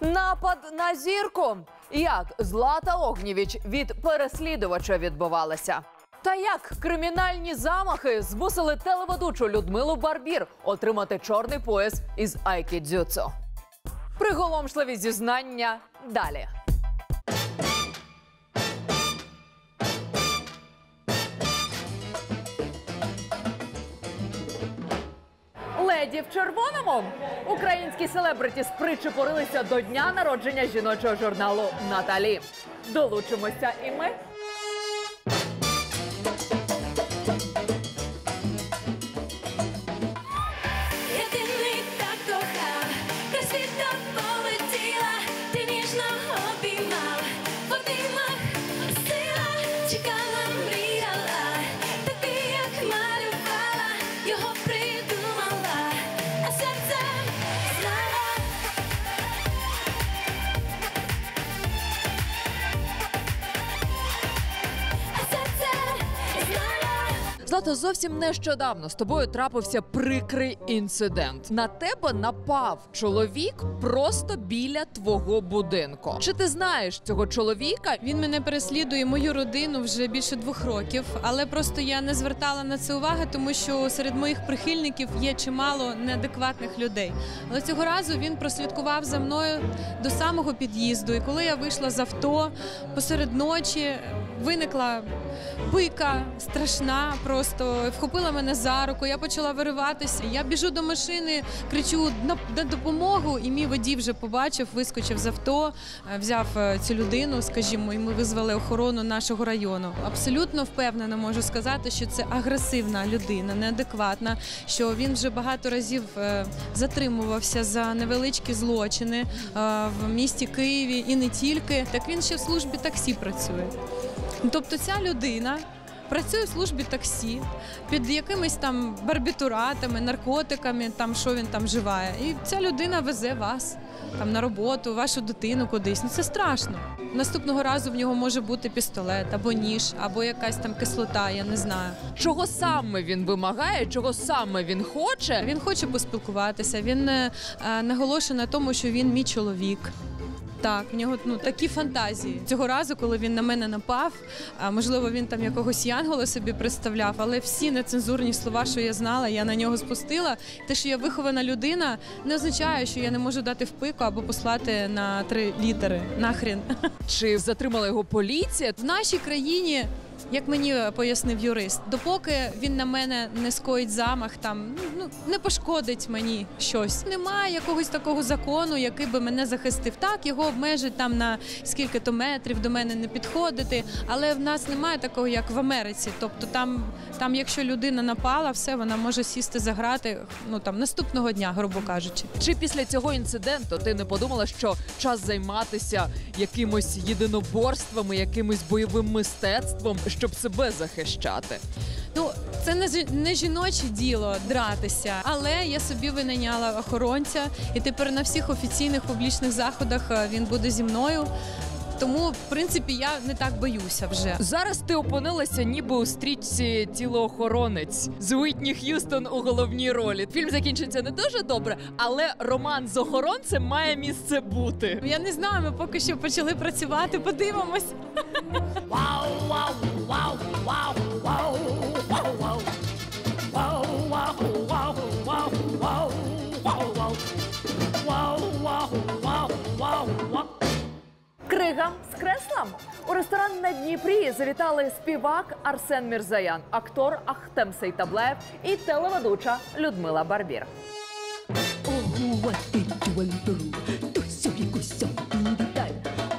Напад на зірку. Як Злата Огнєвіч від переслідувача відбувалася? Та як кримінальні замахи змусили телеведучу Людмилу Барбір отримати чорний пояс із айкідзюцу? Приголомшливі зізнання далі. Леді в червоному українські селебриті спричепорилися до дня народження жіночого журналу Наталі. Долучимося і ми. Злато, зовсім нещодавно з тобою трапився прикрий інцидент. На тебе напав чоловік просто біля твого будинку. Чи ти знаєш цього чоловіка? Він мене переслідує мою родину вже більше двох років, але просто я не звертала на це уваги, тому що серед моїх прихильників є чимало неадекватних людей. Але цього разу він прослідкував за мною до самого під'їзду. І коли я вийшла з авто посеред ночі, виникла пика страшна, просто вхопила мене за руку. Я почала вириватися. Я біжу до машини, кричу на, допомогу, і мій водій вже побачив, вискочив з авто, е, взяв е, цю людину, скажімо, і ми визвали охорону нашого району. Абсолютно впевнено можу сказати, що це агресивна людина, неадекватна. Що він вже багато разів е, затримувався за невеличкі злочини в місті Києві і не тільки. Так він ще в службі таксі працює. Тобто ця людина працює в службі таксі під якимись там барбітуратами, наркотиками, там що він там вживає. І ця людина везе вас там на роботу, вашу дитину кудись. Ну це страшно. Наступного разу в нього може бути пістолет або ніж, або якась там кислота, я не знаю. Чого саме він вимагає? Чого саме він хоче? Він хоче поспілкуватися. Він е, е, наголошує на тому, що він мій чоловік. Так, в нього ну такі фантазії. Цього разу, коли він на мене напав, а можливо, він там якогось янгола собі представляв, але всі нецензурні слова, що я знала, я на нього спустила. Те, що я вихована людина, не означає, що я не можу дати в пику або послати на три літери. Нахрін. Чи затримала його поліція? В нашій країні, як мені пояснив юрист, допоки він на мене не скоїть замах, там ну не пошкодить мені щось. Немає якогось такого закону, який би мене захистив. Так його обмежить там на скільки то метрів до мене не підходити. Але в нас немає такого, як в Америці. Тобто, там, там, якщо людина напала, все вона може сісти за грати ну там наступного дня, грубо кажучи. Чи після цього інциденту ти не подумала, що час займатися якимось єдиноборствами, якимось бойовим мистецтвом, щоб себе захищати? Ну, це не не жіноче діло дратися, але я собі винайняла охоронця, і тепер на всіх офіційних публічних заходах е, він буде зі мною. Тому, в принципі, я не так боюся вже. Зараз ти опинилася ніби у стрічці тілоохоронець з Уітні Х'юстон у головній ролі. Фільм закінчиться не дуже добре, але роман з охоронцем має місце бути. Я не знаю, ми поки що почали працювати, подивимось. Крига з креслом у ресторан на Дніпрі завітали співак Арсен Мірзаян, актор Ахтем Сейтаблеєв і телеведуча Людмила Барбір.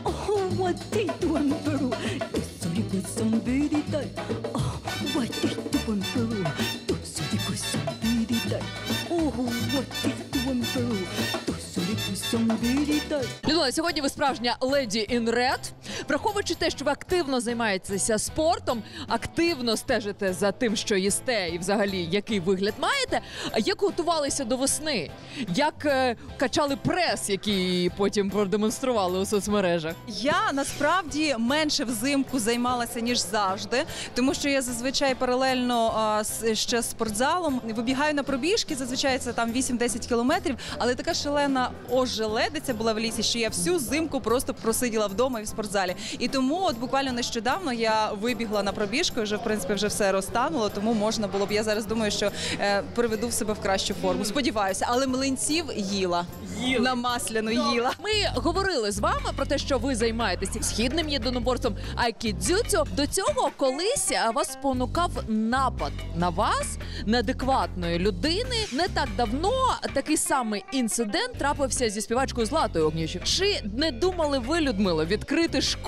Ого, what сьогодні ви справжня леді ін red. Враховуючи те, що ви активно займаєтеся спортом, активно стежите за тим, що їсте, і взагалі який вигляд маєте. Як готувалися до весни? Як е, качали прес, який потім продемонстрували у соцмережах? Я насправді менше взимку займалася ніж завжди, тому що я зазвичай паралельно ще з спортзалом вибігаю на пробіжки. Зазвичай це там 8-10 кілометрів. Але така шалена ожеледиця була в лісі, що я всю зимку просто просиділа вдома і в спортзалі. І тому, от буквально нещодавно я вибігла на пробіжку. Вже в принципі вже все розтануло. Тому можна було б. Я зараз думаю, що е, приведу в себе в кращу форму. Сподіваюся, але млинців їла, на масляну їла. Ми говорили з вами про те, що ви займаєтеся східним єдиноборством айкідзюцю. До цього колись вас спонукав напад на вас неадекватної людини. Не так давно такий самий інцидент трапився зі співачкою Златою Огнєвич. Чи не думали ви, Людмило, відкрити школу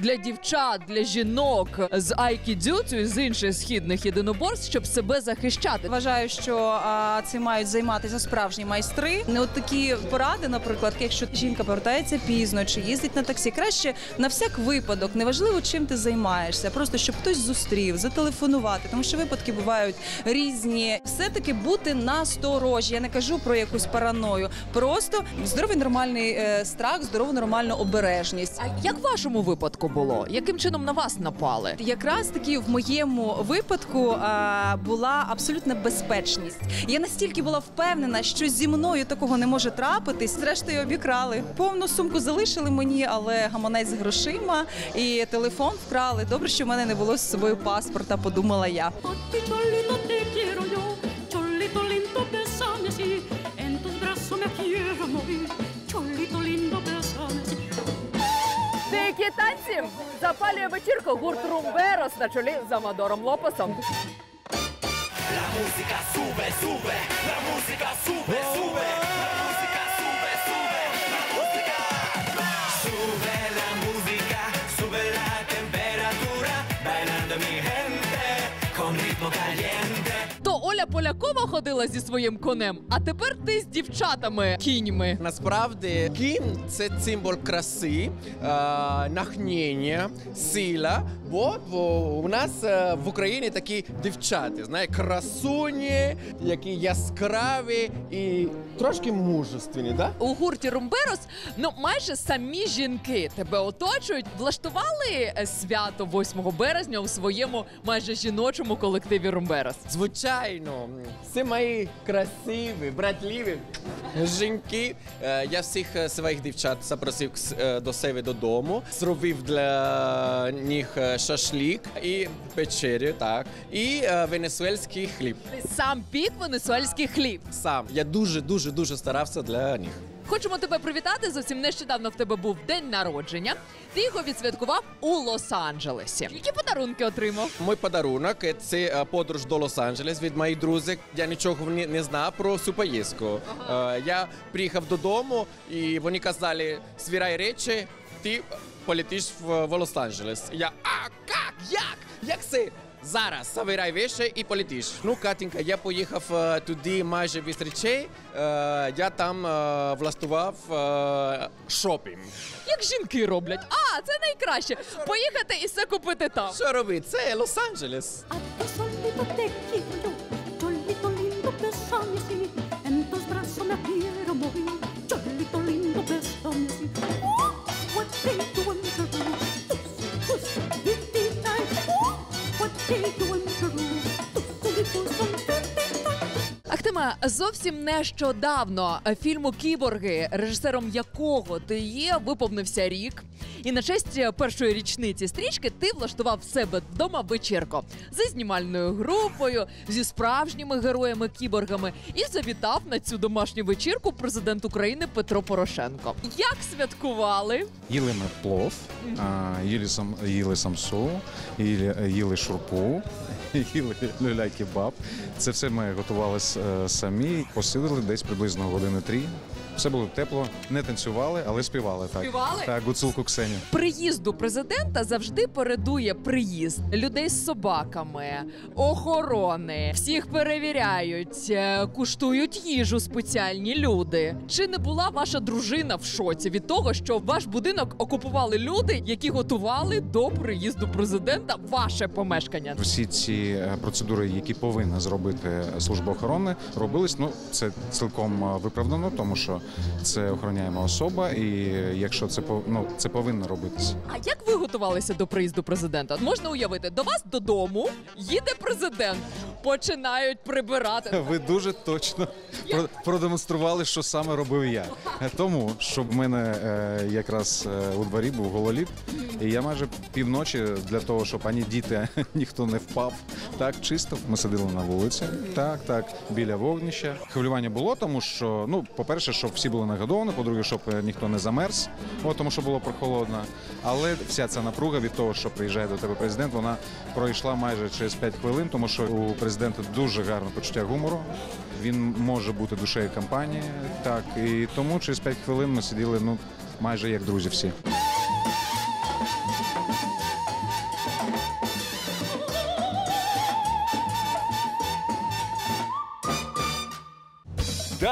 для дівчат, для жінок з айкідзюцю і з інших східних єдиноборств, щоб себе захищати? Вважаю, що а, цим мають займатися справжні майстри. Не от такі поради, наприклад, якщо жінка повертається пізно чи їздить на таксі, краще на всяк випадок, неважливо чим ти займаєшся, просто щоб хтось зустрів, зателефонувати, тому що випадки бувають різні. Все-таки бути на сторожі. Я не кажу про якусь параною, просто здоровий нормальний е, страх, здорову нормальну обережність. А як в вашому випадку було? Яким чином на вас напали? Якраз таки в моєму випадку а, була абсолютна безпечність. Я настільки була впевнена, що зі мною такого не може трапитись. Зрештою обікрали. Повну сумку залишили мені, але гаманець з грошима і телефон вкрали. Добре, що в мене не було з собою паспорта, подумала я. Танці запалює вечірку гурт Румберос на чолі з Амадором Лопесом. То Оля Полякова ходила зі своїм конем, а тепер ти з дівчатами кіньми. Насправді кінь це символ краси, е, нахнення, сила. Бо, бо у нас е, в Україні такі дівчата, знає, красуні, які яскраві і трошки мужественні, да? У гурті Румберос ну майже самі жінки тебе оточують. Влаштували е, свято 8 березня у своєму майже жіночому колективі Румберос. Звичайно, це мої красиві, братливі жінки. Е, Я всіх е, своїх дівчат запросив к с- е, до себе додому, зробив для них е, шашлик і печерю, так, і е, венесуельський хліб. Ти сам пік венесуельський хліб. Сам я дуже дуже дуже старався для них. Хочемо тебе привітати. Зовсім нещодавно в тебе був день народження. Ти його відсвяткував у Лос-Анджелесі. Які подарунки отримав? Мій подарунок це е, подорож до Лос-Анджелес від моїх друзів. Я нічого не, не знав про цю поїздку. Е, Я приїхав додому, і вони казали: свірай речі, ти полетиш в, в Лос-Анджелес. Я а як? Як? Як це? Зараз забирай вещи і політиш. Ну, Катінка, я поїхав е, туди майже без речей. Е, я там е, влаштував е, шопінг. Як жінки роблять? А, це найкраще. Поїхати і все купити там. Що робити? Це Лос-Анджелес. А ti solito te quiero yo, cholito Ахтима, зовсім нещодавно фільму Кіборги, режисером якого ти є, виповнився рік. І на честь першої річниці стрічки ти влаштував себе вдома вечірку зі знімальною групою, зі справжніми героями-кіборгами і завітав на цю домашню вечірку президент України Петро Порошенко. Як святкували? Їли ми плов, їли, сам, їли самсу, їли, їли шурпу, їли люля-кебаб. Це все ми готували е, самі. Посидили десь приблизно години три. Все було тепло, не танцювали, але співали так. Співали? Так, гуцулку Ксеню. Приїзду президента завжди передує приїзд людей з собаками, охорони. Всіх перевіряють, е, куштують їжу спеціальні люди. Чи не була ваша дружина в шоці від того, що ваш будинок окупували люди, які готували до приїзду президента ваше помешкання? Всі ці е, процедури, які повинна зробити служба охорони, робились. Ну це цілком е, виправдано, тому що це охороняємо особа, і якщо це ну, це повинно робитися. А як ви готувалися до приїзду президента? Можна уявити, до вас додому їде президент, починають прибирати. Ви дуже точно продемонстрували, що саме робив я. Тому що в мене е, якраз е, у дворі був гололід, і я майже півночі для того, щоб ані діти, ніхто не впав. Так, чисто. Ми сиділи на вулиці. Так, так, біля вогнища. Хвилювання було, тому що, ну, по-перше, щоб всі були нагодовані, по-друге, щоб е, ніхто не замерз, от, тому що було прохолодно. Але вся ця напруга від того, що приїжджає до тебе президент, вона пройшла майже через 5 хвилин, тому що у президента дуже гарне почуття гумору. Він може бути душею компанії. Так, і тому через 5 хвилин ми сиділи ну майже як друзі всі.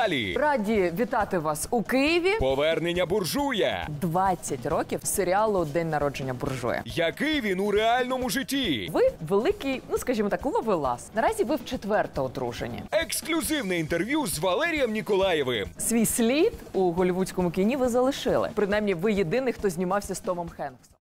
Далі Раді вітати вас у Києві. повернення буржуя. 20 років серіалу День народження буржуя. Який він у реальному житті? Ви великий, ну скажімо так, ловелас. Наразі ви в четверте одружені. Ексклюзивне інтерв'ю з Валерієм Ніколаєвим. Свій слід у голівудському кіні ви залишили. Принаймні, ви єдиний, хто знімався з Томом Хенксом.